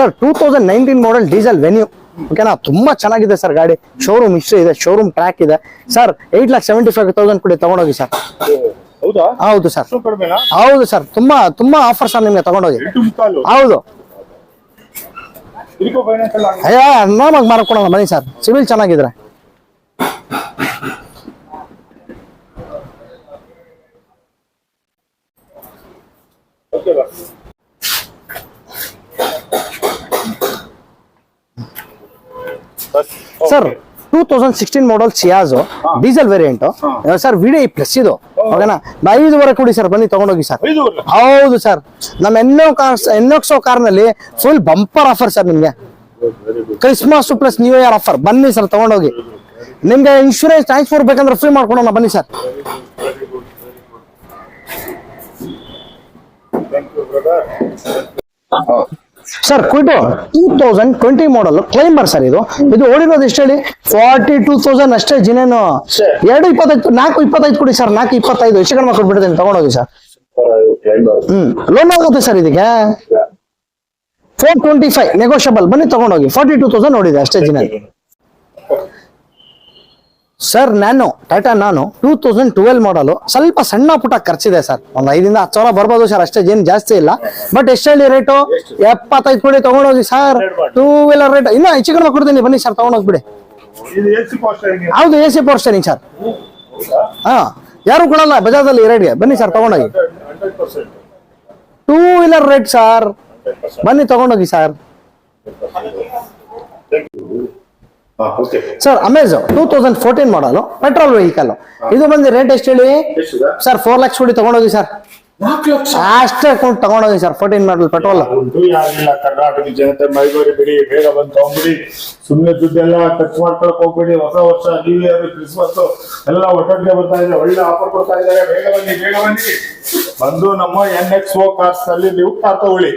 Sir two thousand nineteen model diesel Venue ಓಕೆನಾ ತುಂಬಾ ಚೆನ್ನಾಗಿದೆ ಸರ್ ಗಾಡಿ. ಶೋರೂಮ್ ಇಷ್ಟು ಇದೆ ಶೋರೂಮ್ ಟ್ರ್ಯಾಕ್ ಇದೆ. Sir eight lakh seventy five thousand ಕೊಡಿ ತಗೊಂಡೋಗಿ ಸರ್. ಹೌದಾ? ಸರ್. ಹೌದು ಸರ್ ತುಂಬಾ ತುಂಬಾ ಆಫರ್ ಸರ್ ನಿಮ್ಗೆ ತಗೊಂಡೋಗಿ. ಹೌದು. ಅಯ್ಯ ಆರಾಮಾಗಿ ಮಾರ್ಕೊಡೋಣ ಬನ್ನಿ ಸರ್. ಸಿವಿಲ್ ಚೆನ್ನಾಗಿದ್ರೆ. ಓಕೆ ಬಾ bus sir two thousand sixteen model Ciaz diesel variant sir VDI plus ಇದು. ಓಕೆನಾ ಐದುವರೆ ಕೊಡಿ ಸರ್ ಬನ್ನಿ ತಗೊಂಡೋಗಿ ಸರ್ ಹೌದು ಸರ್ ನಮ್ಮ ಎನ್ನೋ ಕಾರ್ ಎನ್ನೋಕ್ಸೋ ಕಾರ್ನಲ್ಲಿ ಫುಲ್ ಬಂಪರ್ ಆಫರ್ ಸರ್ ನಿಮ್ಗೆ. Christmas plus new year offer ಬನ್ನಿ ಸರ್ ತಗೊಂಡೋಗಿ. ನಿಮ್ಗೆ ಇನ್ಶೂರೆನ್ಸ್ ಟ್ರಾನ್ಸ್ಫರ್ ಬೇಕಂದ್ರೆ ಫ್ರೀ ಮಾಡ್ಕೊಡೋಣ ಬನ್ನಿ sir thank you sir Kwid two thousand twenty model Climber sir ಇದು. ಇದು ಓಡಿರೋದು ಎಷ್ಟು ಹೇಳಿ? ಫಾರ್ಟಿ ಟೂ ತೌಸಂಡ್ ಅಷ್ಟೇ ಜಿನೇನು. ಎರಡು ಇಪ್ಪತ್ತೈದು ನಾಲ್ಕು ಇಪ್ಪತ್ತೈದು ಕೊಡಿ ಸರ್ ನಾಲ್ಕು ಇಪ್ಪತ್ತೈದು ಹೆಚ್ಚು ಕಡಿಮೆ ಕೊಟ್ಬಿಡ್ತೀನಿ ತಗೊಂಡೋಗಿ ಸರ್ ಹ್ಮ್ ಲೋನ್ ಆಗುತ್ತೆ ಸರ್ ಇದಕ್ಕೆ. ಫೋರ್ ಟ್ವೆಂಟಿ ಫೈವ್ ನೆಗೋಷಿಯಬಲ್ ಬನ್ನಿ ತಗೊಂಡೋಗಿ. ಫಾರ್ಟಿ ಟೂ ತೌಸಂಡ್ ನೋಡಿದೆ ಅಷ್ಟೇ ಜಿನೇ. ಸರ್ ನಾನು ಟಾಟಾ ನಾನು ಟೂ ತೌಸಂಡ್ ಟ್ವೆಲ್ ಮಾಡಲು ಸ್ವಲ್ಪ ಸಣ್ಣ ಪುಟ್ಟ ಖರ್ಚಿದೆ ಸರ್ ಒಂದ್ ಐದಿಂದ ಹತ್ತು ಸಾವಿರ ಬರ್ಬೋದು ಸರ್ ಅಷ್ಟೇ, ಏನು ಜಾಸ್ತಿ ಇಲ್ಲ. ಬಟ್ ಎಷ್ಟು ಹೇಳಿ ರೇಟು ಎಪ್ಪತ್ತೈದು ಕೊಡಿ ತಗೊಂಡೋಗಿ ಸರ್ ಟೂ ವೀಲರ್ ರೇಟ್ ಇನ್ನೂ ಹೆಚ್ಚು ಕಡಿಮೆ ಕೊಡ್ತೀನಿ, ಬನ್ನಿ ಸರ್ ತಗೊಂಡೋಗ್ಬಿಡಿ ಹೌದು ಎ ಸಿ ಪವರ್ ಸರ್ ಹಾ, ಯಾರು ಕೊಡಲ್ಲ ಬಜಾಜಲ್ಲಿ ರೇಟ್ಗೆ ಬನ್ನಿ ಸರ್ ತಗೊಂಡೋಗಿ. ಟೂ ವೀಲರ್ ರೇಟ್ ಸರ್ ಬನ್ನಿ ತಗೊಂಡೋಗಿ sir sir Amaze two thousand fourteen model petrol vehicle ಇದು ಬಂದು ರೇಟ್ ಎಷ್ಟು ಹೇಳಿ? ಸರ್ ಫೋರ್ ಲ್ಯಾಕ್ಸ್ ಕೊಡಿ ತಗೊಂಡೋಗಿ ಸರ್ ಅಷ್ಟೇ ಅಕೌಂಟ್ ತಗೊಂಡೋಗಿ sir fourteen model petrol Karnataka ಜನತೆ ಮೈದೂರಿ ಬಿಡಿ ಬೇಗ ಬಂದು ತಗೊಂಡ್ಬಿಡಿ. ಸುಮ್ಮನೆ ದುಡ್ಡೆಲ್ಲ ಖರ್ಚು ಮಾಡ್ಕೊಳಕ್ ಹೋಗ್ಬೇಡಿ ಹೊಸ ವರ್ಷ ನ್ಯೂ ಇಯರ್ ಕ್ರಿಸ್ಮಸ್ ಎಲ್ಲ ಒಟ್ಟೊಟ್ಟಿಗೆ ಬರ್ತಾ ಇದೆ ಒಳ್ಳೆ ಆಫರ್ ಕೊಡ್ತಾ ಇದ್ದಾರೆ. ಬೇಗ ಬನ್ನಿ ಬೇಗ ಬನ್ನಿ. ಬಂದು ನಮ್ಮ ಎನ್ ಎಕ್ಸ್ ಓ ಕಾರ್ಸ್ ಅಲ್ಲಿ ನೀವು ಕಾರ್ ತಗೊಳ್ಳಿ.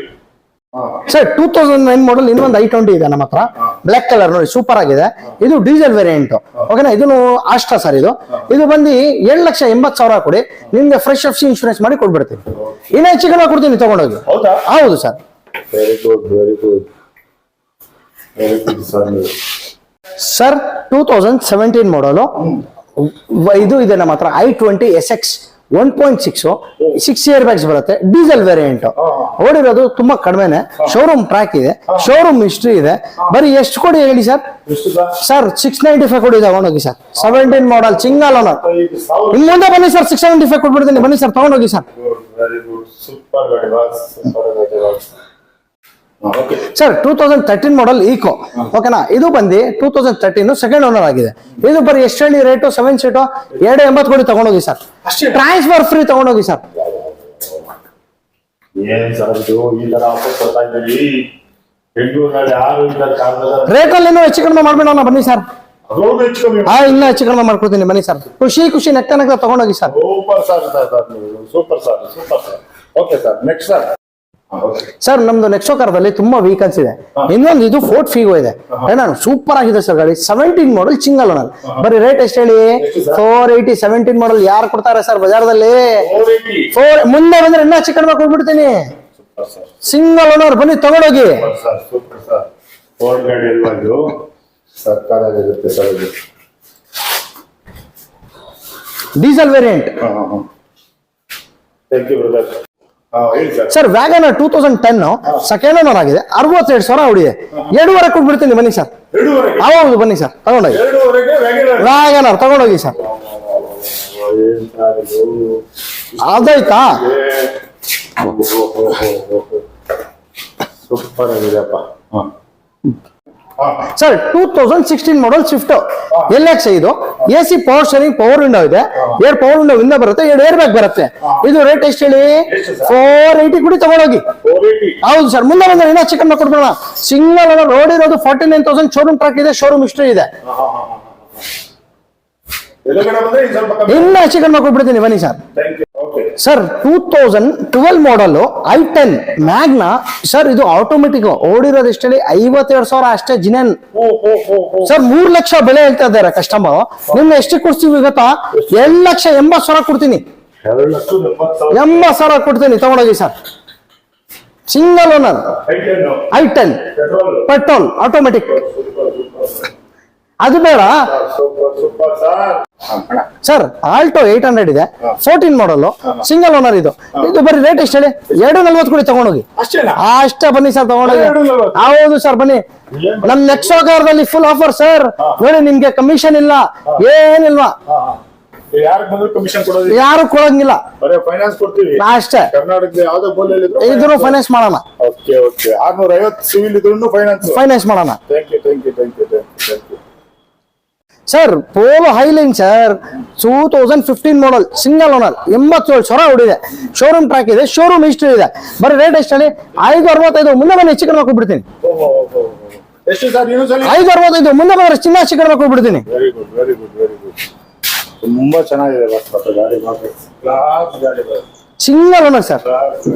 Sir two thousand nine model ಇನ್ನೊಂದು ಐ ಟ್ವೆಂಟಿ ಇದೆ ನಮ್ಮ ಹತ್ರ. ಬ್ಲಾಕ್ ಕಲರ್ ನೋಡಿ ಸೂಪರ್ ಆಗಿದೆ. ಇದು ಡೀಸೆಲ್ ವೇರಿಯಂಟ್ ಓಕೆನಾ ಇದನ್ನು ಆಸ್ಟ್ರಾ ಸರ್ ಇದು. ಇದು ಬಂದು ಏಳು ಲಕ್ಷ ಎಂಬತ್ತು ಸಾವಿರ ಕೊಡಿ. ನಿಮ್ಗೆ ಫ್ರೆಶ್ ಎಫ್ ಸಿ ಇನ್ಶೂರೆನ್ಸ್ ಮಾಡಿ ಕೊಟ್ಬಿಡ್ತೀನಿ. ಇನ್ನ ಹೆಚ್ಚು ಕಡಿಮೆ ಕೊಡ್ತೀನಿ ತಗೊಂಡೋಗಿ. ಹೌದಾ? ಹೌದು sir very good very good very good sir sir two thousand seventeen model ಇದು ಇದೆ ನಮ್ಮ ಹತ್ರ i twenty S X one point six six airbags ಬರುತ್ತೆ ಡೀಸೆಲ್ ವೇರಿಯಂಟ್ ಓಡಿರೋದು ತುಂಬಾ ಕಡಿಮೆನೆ. ಶೋರೂಮ್ ಟ್ರ್ಯಾಕ್ ಇದೆ. ಶೋರೂಮ್ ಹಿಸ್ಟ್ರಿ ಇದೆ. ಬರೀ ಎಷ್ಟು ಕೊಡಿ ಹೇಳಿ sir? Sir? Six ninety five ಕೊಡಿ ತಗೊಂಡೋಗಿ ಸರ್. ಸೆವೆಂಟೀನ್ ಮಾಡಲ್ ಸಿಂಗಲ್ ಅಲ್ಲ ನಿಮ್ ಮುಂದೆ ಬನ್ನಿ ಸರ್ ಸಿಕ್ಸ್ ಸೆವೆಂಟಿ ಫೈವ್ ಕೊಟ್ಬಿಡ್ತೀನಿ. ಬನ್ನಿ ಸರ್ ತಗೊಂಡೋಗಿ sir. Sir two thousand thirteen model Eeco ಓಕೆನಾ ಇದು ಬಂದು two thousand thirteen second owner ಆಗಿದೆ. ಇದು ಬರೀ ಎಷ್ಟು ಹೇಳಿ ರೇಟು ಸೆವೆನ್ ಸೀಟು ಎರಡು ಎಂಬತ್ತು ಕೋಟಿ ತಗೊಂಡೋಗಿ ಸರ್ ಅಷ್ಟೇ? ಟ್ರಾನ್ಸ್ಫರ್ ಫ್ರೀ ತಗೊಂಡೋಗಿ ಸರ್ ಇಲ್ಲ ರೇಟಲ್ಲಿ ಏನೋ ಹೆಚ್ಚು ಕಡಿಮೆ ಮಾಡ್ಬೇಡ ಬನ್ನಿ ಸರ್ ಹಾ ಇನ್ನೂ ಹೆಚ್ಚು ಕಡಿಮೆ ಮಾಡ್ಕೊಡ್ತೀನಿ ಬನ್ನಿ ಸರ್ ಖುಷಿ ಖುಷಿ ನೆಕ್ಕ ನೆಕ್ಕ ತಗೊಂಡೋಗಿ sir super sir super sir super sir okay sir next sir sir ನಮ್ದು ನೆಕ್ಸೋ ಕಾರ್ದಲ್ಲಿ ತುಂಬಾ ವೆಹಿಕಲ್ಸ್ ಇದೆ. ಇನ್ನೊಂದು ಇದು ಫೋರ್ಟ್ ಫೀಗೋ ಇದೆ. ನಾನು ಸೂಪರ್ ಆಗಿದೆ ಸರ್ ಗಾಡಿ. ಸೆವೆಂಟೀನ್ ಮಾಡಲ್ ಸಿಂಗಲ್ ಓನರ್ ಬರೀ ರೇಟ್ ಎಷ್ಟು ಹೇಳಿ? ಫೋರ್ ಏಯ್ಟಿ ಸೆವೆಂಟೀನ್ ಮಾಡಲ್ ಯಾರು ಕೊಡ್ತಾರೆ ಸರ್ ಬಜಾರ್ದಲ್ಲಿ? ಫೋರ್ ಮುಂದೆ ಬಂದ್ರೆ ಇನ್ನ ಚಿಕ್ಕ ಹೋಗ್ಬಿಡ್ತೀನಿ ಸಿಂಗಲ್ ಓನರ್ ಬನ್ನಿ ತಗೊಂಡೋಗಿ. Super sir super sir Ford ಗಾಡಿ ಅಲ್ವಾ ಇದು? ಸರ್ಕಾರದಿರುತ್ತೆ sir diesel variant sir. Wagon two thousand ten second owner ಆಗಿದೆ. ಅರವತ್ತೆರಡು ಸಾವಿರ ಹೊಡಿದೆ ಎರಡೂವರೆ ಕೊಟ್ಬಿಡ್ತೀನಿ ಬನ್ನಿ ಸರ್. ಹೌದು ಬನ್ನಿ ಸರ್ ತಗೊಂಡೋಗಿ. ವ್ಯಾಗನರ್ ತಗೊಂಡೋಗಿ ಸರ್. ಅದಾಯ್ತಾ? ಸೂಪರ್ ಹಾಂ. Sir two thousand sixteen model Swift L X ಇದು. A C power steering power window ಇದೆ. ಎರಡು ಪವರ್ ವಿಂಡೋ ವಿಂಡೋ ಬರುತ್ತೆ ಎರಡು ಏರ್ ಬ್ಯಾಗ್ ಬರುತ್ತೆ ಇದು ರೇಟ್ ಎಷ್ಟು ಹೇಳಿ? ಫೋರ್ ಏಯ್ಟಿ ಕೂಡ ತಗೊಂಡೋಗಿ. ಹೌದು ಸರ್ ಮುಂದೆ ಬಂದ್ರೆ ಇನ್ನೂ ಚಿಕನ್ ಕೊಡ್ಬೋಣ ಸಿಂಗಲ್ ಅಲ್ಲ ರೋಡ್ ಇರೋದು forty nine thousand showroom track ಇದೆ. ಶೋರೂಮ್ ಇಷ್ಟು ಇದೆ ಇನ್ನೂ ಚಿಕನ್ ಕೊಟ್ಬಿಡ್ತೀನಿ ಬನ್ನಿ sir. Thank you okay sir two thousand twelve model i ten Magna sir ಇದು ಆಟೋಮೆಟಿಕ್ ಓಡಿರೋದು ಎಷ್ಟೇ ಐವತ್ತೆರಡು ಸಾವಿರ ಅಷ್ಟೇ ಜಿನೆನ್. ಸರ್ ಮೂರ್ ಲಕ್ಷ ಬೆಲೆ ಹೇಳ್ತಾ ಇದ್ದಾರೆ ಕಸ್ಟಮರ್ ನಿಮ್ಗೆ ಎಷ್ಟು ಕೊಡ್ತೀವಿ ಗೊತ್ತಾ? ಎರಡ್ ಲಕ್ಷ ಎಂಬತ್ ಸಾವಿರ ಕೊಡ್ತೀನಿ. ಎಂಬತ್ತು ಸಾವಿರ. ಎಂಬತ್ ಸಾವಿರ ಕೊಡ್ತೀನಿ. ತಗೊಂಡೋಗಿ sir single owner i ten petrol automatic ಅದು ಬೇಡ. ಸರ್ ಆಲ್ಟೋ ಏಟ್ ಹಂಡ್ರೆಡ್ ಇದೆ ಫೋರ್ಟೀನ್ ಮಾಡಲ್ ಸಿಂಗಲ್ ಓನರ್ ಇದು. ಇದು ಬರೀ ರೇಟ್ ಎಷ್ಟು ಹೇಳಿ? ಎರಡು ನಲ್ವತ್ತು ಕೊಡಿ ತಗೊಂಡೋಗಿ. ಅಷ್ಟೇ ಬನ್ನಿ ಸರ್ ತಗೊಂಡೋಗಿ? ಹೌದು ಸರ್ ಬನ್ನಿ. ನಮ್ ನೆಕ್ಸ್ಟ್ ಫುಲ್ ಆಫರ್ ಸರ್. ನೋಡಿ ನಿಮ್ಗೆ ಕಮಿಷನ್ ಇಲ್ಲ. ಏನಿಲ್ವಾ? ಯಾರು ಕೊಡಂಗಿಲ್ಲ. ಅಷ್ಟೇ. ಇದ್ರು ಫೈನಾನ್ಸ್ ಮಾಡೋಣ. ಫೈನಾನ್ಸ್ ಮಾಡೋಣ thank you thank you thank you thank you sir Polo Highline sir two thousand fifteen model single owner ಎಂಬತ್ತೇಳು ಸಾವಿರ ಹೊಡಿದೆ ಶೋರೂಮ್ ಟ್ರ್ಯಾಕ್ ಇದೆ ಶೋರೂಮ್ ಇಷ್ಟು ಇದೆ. ಬರೀ ರೇಟ್ ಎಷ್ಟು ಹೇಳಿ ಐದು ಅರವತ್ತೈದು ಮುಂದೆ ಮನೆ ಹೆಚ್ಚು ಕಡಿಮೆ ಬಿಡ್ತೀನಿ ಐದು ಅರವತ್ತೈದು ಮುಂದೆ ಬಂದ್ರೆ ಚಿನ್ನ ಹೆಚ್ಚು ಕಡಿಮೆ ಗುಡ್ ತುಂಬಾ ಚೆನ್ನಾಗಿದೆ single owner sir class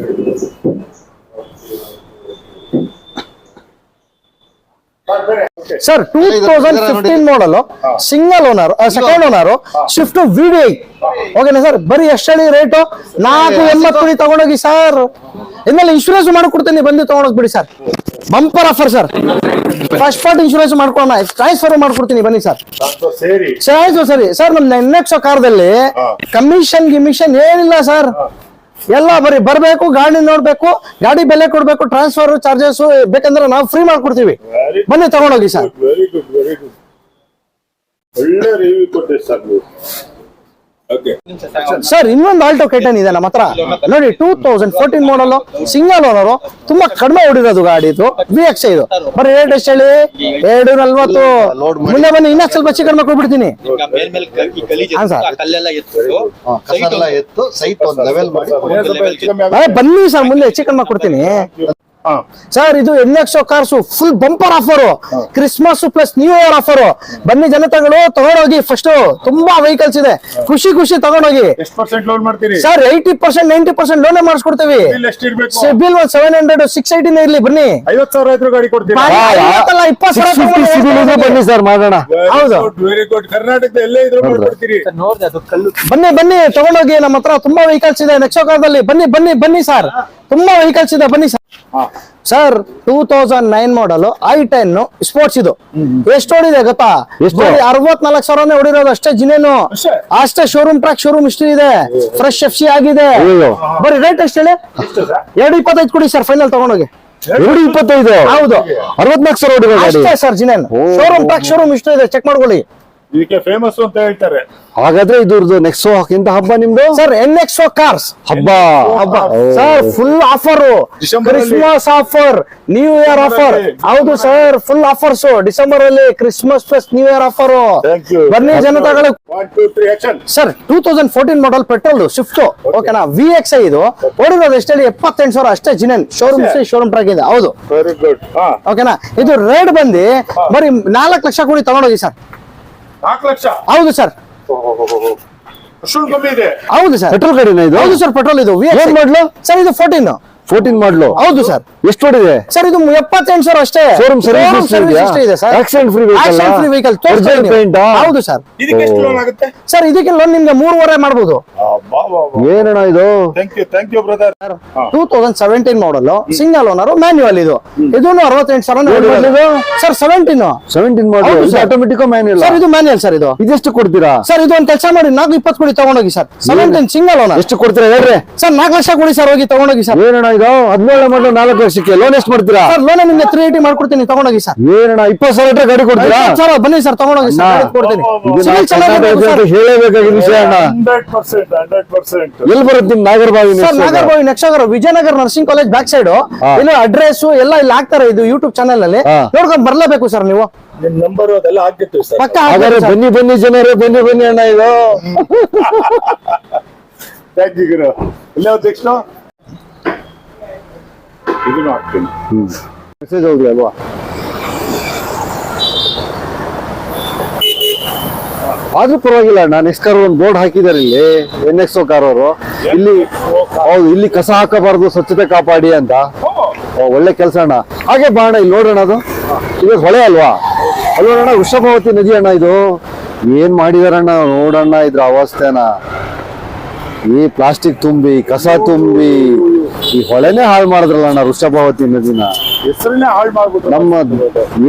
sir two thousand fifteen model single owner second owner Swift V ಓಕೆನಾ ಸರ್ ಬರೀ ಎಷ್ಟು ಹೇಳಿ ರೇಟು ನಾಲ್ಕು ಎಂಬತ್ತು ಕೋಟಿ ತಗೊಂಡೋಗಿ ಸರ್ ಇನ್ಮೇಲೆ ಇನ್ಶೂರೆನ್ಸ್ ಮಾಡ್ಕೊಡ್ತೀನಿ ಬಂದು ತಗೊಂಡೋಗ್ಬಿಡಿ sir bumper offer sir first part insurance ಮಾಡ್ಕೊಳ್ಳೋಣ ಟ್ರಾನ್ಸ್ಫರ್ ಮಾಡ್ಕೊಡ್ತೀನಿ ಬನ್ನಿ ಸರ್. ಸೇರಿ ಸರ್ ಸರಿ. ಸರ್ ನಮ್ ನೆಕ್ಸ್ಟ್ ಕಾರ್ದಲ್ಲಿ. ಕಮಿಷನ್ ಗಿಮಿಷನ್ ಏನಿಲ್ಲ ಸರ್ ಎಲ್ಲ ಬರೀ ಬರ್ಬೇಕು ಗಾಡಿ ನೋಡ್ಬೇಕು ಗಾಡಿ ಬೆಲೆ ಕೊಡ್ಬೇಕು ಟ್ರಾನ್ಸ್ಫರ್ ಚಾರ್ಜಸ್ ಬೇಕಂದ್ರೆ ನಾವು ಫ್ರೀ ಮಾಡ್ಕೊಡ್ತೀವಿ. ಬನ್ನಿ ತಗೊಂಡೋಗಿ sir. Very good very good ಒಳ್ಳೆ ರಿವ್ಯೂ ಕೊಟ್ಟೆ ಸರ್ ಸರ್ ಇನ್ನೊಂದು ಆಲ್ಟೋ ಕೆಟನ್ ಇದೆ ನಮ್ಮ ಹತ್ರ. ನೋಡಿ two thousand fourteen model single owner ತುಂಬಾ ಕಡಿಮೆ ಹೊಡಿರೋದು ಗಾಡಿ ಇದು ವಿ ಎಕ್ಸ್ ಇದು. ಬರೀ ರೇಟ್ ಎಷ್ಟು ಹೇಳಿ? ಎರಡು ನಲ್ವತ್ತು. ಮುಂದೆ ಬನ್ನಿ ಇನ್ನೂ ಸ್ವಲ್ಪ ಹೆಚ್ಚು ಕಡಿಮೆ ಕೊಟ್ಬಿಡ್ತೀನಿ. ಈಗ ಮೇಲ್ ಮೇಲೆ ಕ- ಈ ಗಲೀಜ್ ಹಾ, ಇರುತ್ತೆ, ಸರ್. ಆ ಕಲ್ಲೆಲ್ಲ ಎತ್ಬಿಟ್ಟು ಕಸ ಎಲ್ಲ ಎತ್ತು ಸೈಟ್ ಒಂದು ಮಾಡಿ ಸ್ವಲ್ಪ ಹೆಚ್ಚು ಕಮ್ಮಿ ಬನ್ನಿ ಸರ್ ಮುಂದೆ ಹೆಚ್ಚು ಕಡಿಮೆ ಕೊಡ್ತೀನಿ. ಸರ್ ಇದು N X cars full bumper offer Christmas plus new year offer ಬನ್ನಿ ಜನತೆಗಳು ತಗೊಂಡೋಗಿ ಫಸ್ಟ್ ತುಂಬಾ ವೆಹಿಕಲ್ಸ್ ಇದೆ. ಖುಷಿ ಖುಷಿ ತಗೊಂಡೋಗಿ. ಎಷ್ಟು ಪರ್ಸೆಂಟ್ ಲೋನ್ ಮಾಡ್ತೀರಿ? Sir eighty percent ninety percent loan ಮಾಡಿಸ್ಕೊಡ್ತೀವಿ. ಬಿಲ್ ಎಷ್ಟು ಇರ್ಬೇಕು? ಸಿಬಿಲ್ ಒಂದ್ ಸೆವೆನ್ ಹಂಡ್ರೆಡ್ ಸಿಕ್ಸ್ ಏಟಿನ ಇರ್ಲಿ ಬನ್ನಿ. ಐವತ್ ಸಾವಿರ ಬನ್ನಿ ಸರ್ ಮಾಡೋಣ. ಹೌದು. ವೆರಿ ಗುಡ್ ಕರ್ನಾಟಕದ ಎಲ್ಲೇ ಇದ್ರು ಮಾಡ್ಕೊಡ್ತೀರಿ. ನೋಡ್ದೆ ಅದು ಕಲ್ಲು. ಬನ್ನಿ ಬನ್ನಿ ತಗೊಂಡೋಗಿ ನಮ್ಮ ಹತ್ರ ತುಂಬಾ ವೆಹಿಕಲ್ಸ್ ಇದೆ. ನೆಕ್ಸೋ ಕಾರ್ದಲ್ಲಿ ಬನ್ನಿ ಬನ್ನಿ ಬನ್ನಿ ಸರ್. ತುಂಬಾ ವೆಹಿಕಲ್ಸ್ ಇದೆ ಬನ್ನಿ ಸರ್. ಹಾ. Sir two thousand nine model i ten Sportz ಇದು. ಎಷ್ಟು ಹೊಡಿದೆ ಗೊತ್ತಾ? ಅರವತ್ನಾಲ್ಕು ಸಾವಿರನೇ ಹೊಡಿರೋದು ಅಷ್ಟೇ ಜಿನೇನು. ಅಷ್ಟೇ? ಶೋರೂಮ್ ಟ್ರಾಕ್ ಶೋರೂಮ್ ಇಷ್ಟು ಇದೆ. ಫ್ರೆಶ್ ಎಫ್ ಸಿ ಆಗಿದೆ. ಬರೀ ರೇಟ್ ಎಷ್ಟು ಹೇಳಿ? ಎರಡು ಇಪ್ಪತ್ತೈದು ಕೊಡಿ ಸರ್ ಫೈನಲ್ ತಗೊಂಡೋಗಿ. ಎರಡು ಇಪ್ಪತ್ತೈದು? ಹೌದು. ಅರವತ್ನಾಲ್ಕು ಸಾವಿರ ಹೊಡಿರೋದು ಅಷ್ಟೇ sir genuine. Showroom track showroom ಇಷ್ಟು ಇದೆ. ಚೆಕ್ ಮಾಡ್ಕೊಳ್ಳಿ. ಇದಕ್ಕೆ ಫೇಮಸ್ ಅಂತ ಹೇಳ್ತಾರೆ. ಹಾಗಾದ್ರೆ ಇದ್ರದ್ದು ನೆಕ್ಸ್ಟ್ ಇಂತ ಹಬ್ಬ ನಿಮ್ದು? ಸರ್ ಎನ್ ಎಕ್ಸ್ ಕಾರ್ಸ್ ಹಬ್ಬ. ಹಬ್ಬ. Sir full offer December Christmas offer new year offer ಹೌದು ಸರ್ ಫುಲ್ ಆಫರ್ಸ್ ಡಿಸೆಂಬರ್ ಅಲ್ಲಿ Christmas plus new year offer. ಬನ್ನಿ ಜನತಾಗಳು. Sir two thousand fourteen model petrol Swift ಓಕೆನಾ ವಿ ಎಕ್ಸ್ ಐ ಇದು. ಓಡಿರೋದು ಎಷ್ಟೇ ಎಪ್ಪತ್ತೆಂಟು ಸಾವಿರ. ಅಷ್ಟೇ ಜಿನನ್. ಶೋರೂಮ್ ಶೋರೂಮ್ ಟ್ರಾಕ್ ಇದೆ. ಹೌದು. ವೆರಿ ಗುಡ್ ಹಾ. ಓಕೆನಾ ಇದು ರೇಟ್ ಬಂದು ಬರೀ ನಾಲ್ಕು ಲಕ್ಷ ಕೂಡಿ ತಗೊಂಡೋಗಿ ಸರ್ ನಾಲ್ಕು ಲಕ್ಷ? ಹೌದು ಸರ್ ಅಷ್ಟೊಂದು ಕಮ್ಮಿ ಇದೆ. ಹೌದು ಸರ್. ಪೆಟ್ರೋಲ್ ಗಾಡಿನ ಇದು? ಹೌದು ಸರ್ ಪೆಟ್ರೋಲ್ ಇದು. ಏನ್ ಮಾಡ್ಲು ಸರ್ ಇದು ಫೋರ್ಟೀನ್ ಫೋರ್ಟೀನ್ ಮಾಡ್ಲು ಹೌದು ಸರ್. ಎಷ್ಟು ಹೊಡಿದೆ ಸರ್ ಇದು ಎಪ್ಪತ್ತೆಂಟು ಸಾವಿರ ಅಷ್ಟೇ. ಶೋರೂಮ್ ಇದೆಯಾ? history ಇದೆ ಸರ್. ಆಕ್ಸಿಡೆಂಟ್ ಫ್ರೀ ವೆಹಿಕಲ್ ತೋರಿಸ್ತೀನಿ. paint ಆ? ಹೌದು ಸರ್. ಇದಕ್ಕೆ ಎಷ್ಟು ಲೋನ್ ಆಗುತ್ತೆ? ಸರ್ ಇದಕ್ಕೆ ಲೋನ್ ನಿಮ್ಗೆ ಮೂರುವರೆ ಮಾಡಬಹುದು ಏನಣ್ಣ ಇದು? Thank you thank you brother two thousand seventeen model single owner manual ಇದು. ಇದನ್ನು ಅರವತ್ತೆಂಟು ಸಾವಿರ ಇದು? Sir seventeen seventeen model automatic manual sir. ಇದು ಮ್ಯಾನ್ಯುವಲ್ ಸರ್ ಇದು. ಇದೆಷ್ಟು ಕೊಡ್ತೀರಾ? ಸರ್ ಇದು ಒಂದು ಕೆಲಸ ಮಾಡಿ ನಾಲ್ಕು ಇಪ್ಪತ್ತು ಕೊಡಿ ತಗೊಂಡೋಗಿ ಸರ್. ಸೆವೆಂಟೀನ್ ಸಿಂಗಲ್ ಓನರ್ ಎಷ್ಟು ಕೊಡ್ತೀರಾ ಹೇಳ್ರಿ. ಸರ್ ನಾಲ್ಕು ಲಕ್ಷ ಕೊಡಿ ಸರ್ ಹೋಗಿ ತಗೊಂಡೋಗಿ ಸರ್. ಏನಣ್ಣ ಇದು ಹದಿನೇಳು ಮಾಡ್ಲು ನಾಲ್ಕು ಲಕ್ಷಕ್ಕೆ ಲೋನ್ ಎಷ್ಟು ಮಾಡ್ತೀರಾ? ಸರ್ ಲೋನ್ ನಿಮ್ಗೆ ತ್ರೀ ಏಟಿ ಮಾಡ್ಕೊಡ್ತೀನಿ ತಗೊಂಡೋಗಿ ಸರ್. ಏನಣ್ಣ ಇಪ್ಪತ್ತು ಸಾವಿರ ರೂಪಾಯಿ ಗಾಡಿ ಕೊಡ್ತೀರಾ? ಸರ್ ಬನ್ನಿ ಸರ್ ತಗೊಂಡೋಗಿ ಸರ್ ಗಾಡಿ ಕೊಡ್ತೀನಿ. ನಾವು ಚೆನ್ನಾಗಿರ್ಬೇಕು ಸರ್. ಹೇಳಬೇಕಾಗಿರೋ ವಿಷಯ ಅಣ್ಣ. Hundred percent hundred percent. ಎಲ್ಲಿ ಬರುತ್ತೆ ನಿಮ್ Nagarbhavi sir Nagarbhavi ನಕ್ಷಗರ Vijayanagar nursing college back side. ಇಲ್ಲ ಅಡ್ರೆಸ್ ಎಲ್ಲ ಇಲ್ಲಿ ಹಾಕ್ತಾರೆ ಇದು ಯೂಟ್ಯೂಬ್ ಚಾನೆಲ್ ಅಲ್ಲಿ. ಹಾ. ನೋಡ್ಕೊಂಡ್ ಬರ್ಲೇಬೇಕು ಸರ್ ನೀವು. ನಿಮ್ ನಂಬರ್ ಅದೆಲ್ಲ ಹಾಕಿರ್ತೀವಿ ಸರ್. ಪಕ್ಕ ಹಾಗಾದ್ರೆ ಹಾಕ್ಬೇಕು sir. ಬನ್ನಿ ಬನ್ನಿ ಜನರೇ ಬನ್ನಿ ಬನ್ನಿ ಅಣ್ಣ ಇದು. ಥ್ಯಾಂಕ್ ಯು ಗುರು. ಎಲ್ಲ ನೆಕ್ಸ್ಟ್ ಮೆಸೇಜ್ ಹೋಗ್ಲಿ ಅಲ್ವಾ? ಆದ್ರೂ ಪರವಾಗಿಲ್ಲ ನಾನು ನೆಕ್ಸ್ಟ್ ಕಾರ್ ಒಂದು ಬೋರ್ಡ್ ಹಾಕಿದ್ದಾರೆ ಇಲ್ಲಿ ಎನ್ ಎಕ್ಸ್ ಕಾರ್ ಅವರು. ಇಲ್ಲಿ ಹೌದು ಇಲ್ಲಿ ಕಸ ಹಾಕಬಾರ್ದು ಸ್ವಚ್ಛತೆ ಕಾಪಾಡಿ ಅಂತ. ಓ, ಒಳ್ಳೆ ಕೆಲಸ ಅಣ್ಣ. ಹಾಗೆ ಬಾ ಅಣ್ಣ ಇಲ್ಲಿ ನೋಡೋಣ ಅದು. ಇದು ಹೊಳೆ ಅಲ್ವಾ? ಅಲ್ವಾ ಅಣ್ಣ ವೃಷಭಾವತಿ ನದಿ ಅಣ್ಣ ಇದು? ಏನ್ ಮಾಡಿದಾರಣ್ಣ ನೋಡಣ್ಣ ಇದ್ರ ಅವಸ್ಥೆನ. ಈ ಪ್ಲಾಸ್ಟಿಕ್ ತುಂಬಿ ಕಸ ತುಂಬಿ ಈ ಹೊಳೆನೆ ಹಾಳು ಮಾಡಿದ್ರಲ್ಲ ಅಣ್ಣ ವೃಷಭಾವತಿ ನದಿನ. ಹೆಸರನ್ನೇ ಹಾಳು ಮಾಡ್ಬಿಟ್ಟು ನಮ್ಮ